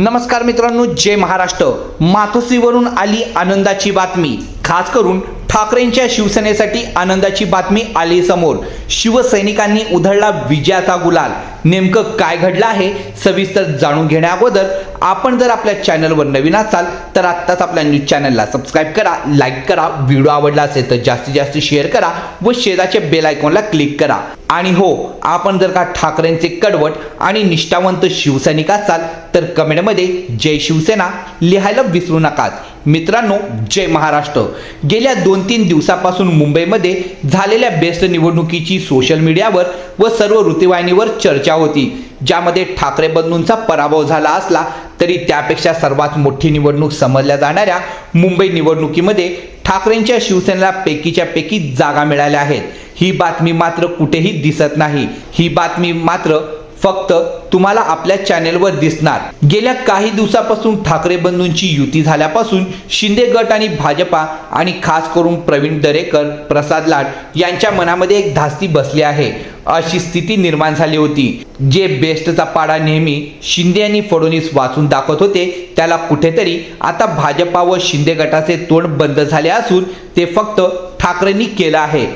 नमस्कार मित्रांनो जय महाराष्ट्र. मातोश्रीवरून आली आनंदाची बातमी. खास करून ठाकरेंच्या शिवसेनेसाठी आनंदाची बातमी आली समोर. शिवसैनिकांनी उधळला विजयाचा गुलाल. नेमकं काय घडलं आहे सविस्तर जाणून घेण्या अगोदर आपण जर आपल्या चॅनलवर नवीन असाल तर आत्ताच आपल्या न्यूज चॅनलला सबस्क्राईब करा लाईक करा व्हिडिओ आवडला असेल तर जास्तीत जास्त शेअर करा व शेजाच्या बेल आयकॉनला क्लिक करा. आणि हो आपण जर का ठाकरेंचे कडवट आणि निष्ठावंत शिवसैनिक असाल तर कमेंटमध्ये जय शिवसेना लिहायला विसरू नकाच. मित्रांनो जय महाराष्ट्र. गेल्या दोन तीन दिवसापासून मुंबईमध्ये झालेल्या बेस्ट निवडणुकीची सोशल मीडियावर व सर्व ऋतुवाहिनीवर चर्चा होती. ज्यामध्ये ठाकरे बंधूंचा पराभव झाला असला तरी त्यापेक्षा सर्वात मोठी निवडणूक समजल्या जाणाऱ्या मुंबई निवडणुकीमध्ये ठाकरेंच्या शिवसेनेला पैकीच्या पैकी जागा मिळाल्या आहेत. ही बातमी मात्र कुठेही दिसत नाही. ही बातमी मात्र फक्त तुम्हाला आपल्या चॅनेलवर दिसणार. गेल्या काही दिवसापासून ठाकरे बंधूंची युती झाल्यापासून शिंदे गट आणि भाजपा आणि खास करून प्रवीण दरेकर प्रसाद लाड यांच्या मनामध्ये एक धास्ती बसली आहे. अशी स्थिती निर्माण झाली होती. जे बेस्टचा पाडा नेहमी शिंदे आणि फडणवीस वाचून दाखवत होते त्याला कुठेतरी आता भाजपा व शिंदे गटाचे तोंड बंद झाले असून ते फक्त ठाकरेंनी केलं आहे.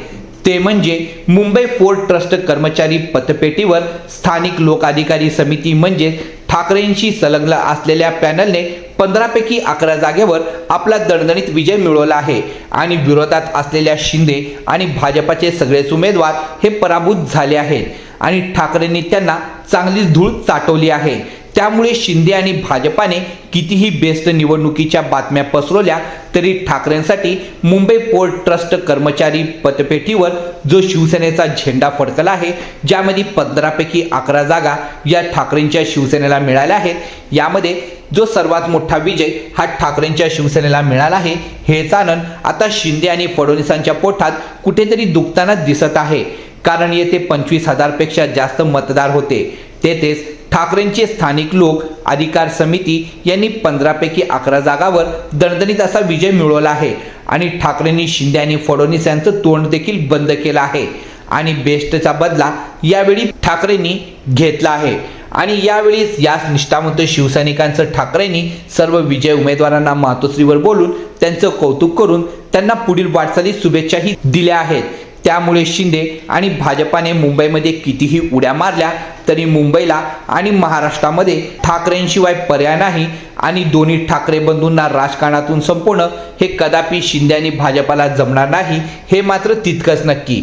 ते म्हणजे मुंबई फोर्ट ट्रस्ट कर्मचारी पतपेटीवर स्थानिक लोक अधिकारी समिती म्हणजे ठाकरेंशी संलग्न असलेल्या पॅनलने पंधरापैकी अकरा जागेवर आपला दणदणीत विजय मिळवला आहे. आणि विरोधात असलेल्या शिंदे आणि भाजपाचे सगळेच उमेदवार हे पराभूत झाले आहेत. आणि ठाकरेंनी त्यांना चांगलीच धूळ चाटवली आहे. त्यामुळे शिंदे आणि भाजपाने कितीही बेस्ट निवडणुकीच्या बातम्या पसरवल्या तरी ठाकरेंसाठी मुंबई पोर्ट ट्रस्ट कर्मचारी पतपेटीवर जो शिवसेनेचा झेंडा फडकला आहे ज्यामध्ये पंधरापैकी अकरा जागा या ठाकरेंच्या शिवसेनेला मिळाल्या आहेत यामध्ये जो सर्वात मोठा विजय हा ठाकरेंच्या शिवसेनेला मिळाला आहे हेच आनंद आता शिंदे आणि फडणवीसांच्या पोटात कुठेतरी दुखताना दिसत आहे. कारण येथे पंचवीस हजारपेक्षा जास्त मतदार होते. तेथेच ठाकरेंचे स्थानिक लोक अधिकार समिती यांनी पंधरापैकी अकरा जागावर दणदणीत असा विजय मिळवला आहे. आणि ठाकरेंनी शिंदे आणि फडणवीस यांचं तोंड देखील बंद केलं आहे. आणि बेस्टचा बदला यावेळी ठाकरेंनी घेतला आहे. आणि यावेळी याच निष्ठावंत शिवसैनिकांचं ठाकरेंनी सर्व विजय उमेदवारांना मातोश्रीवर बोलून त्यांचं कौतुक करून त्यांना पुढील वाटचालीत शुभेच्छाही दिल्या आहेत. त्यामुळे शिंदे आणि भाजपाने मुंबईमध्ये कितीही उड्या मारल्या तरी मुंबईला आणि महाराष्ट्रामध्ये ठाकरेंशिवाय पर्याय नाही आणि दोन्ही ठाकरे बंधूंना राजकारणातून संपवणं हे कदापि शिंदे आणि भाजपाला जमणार नाही हे मात्र तितकंच नक्की.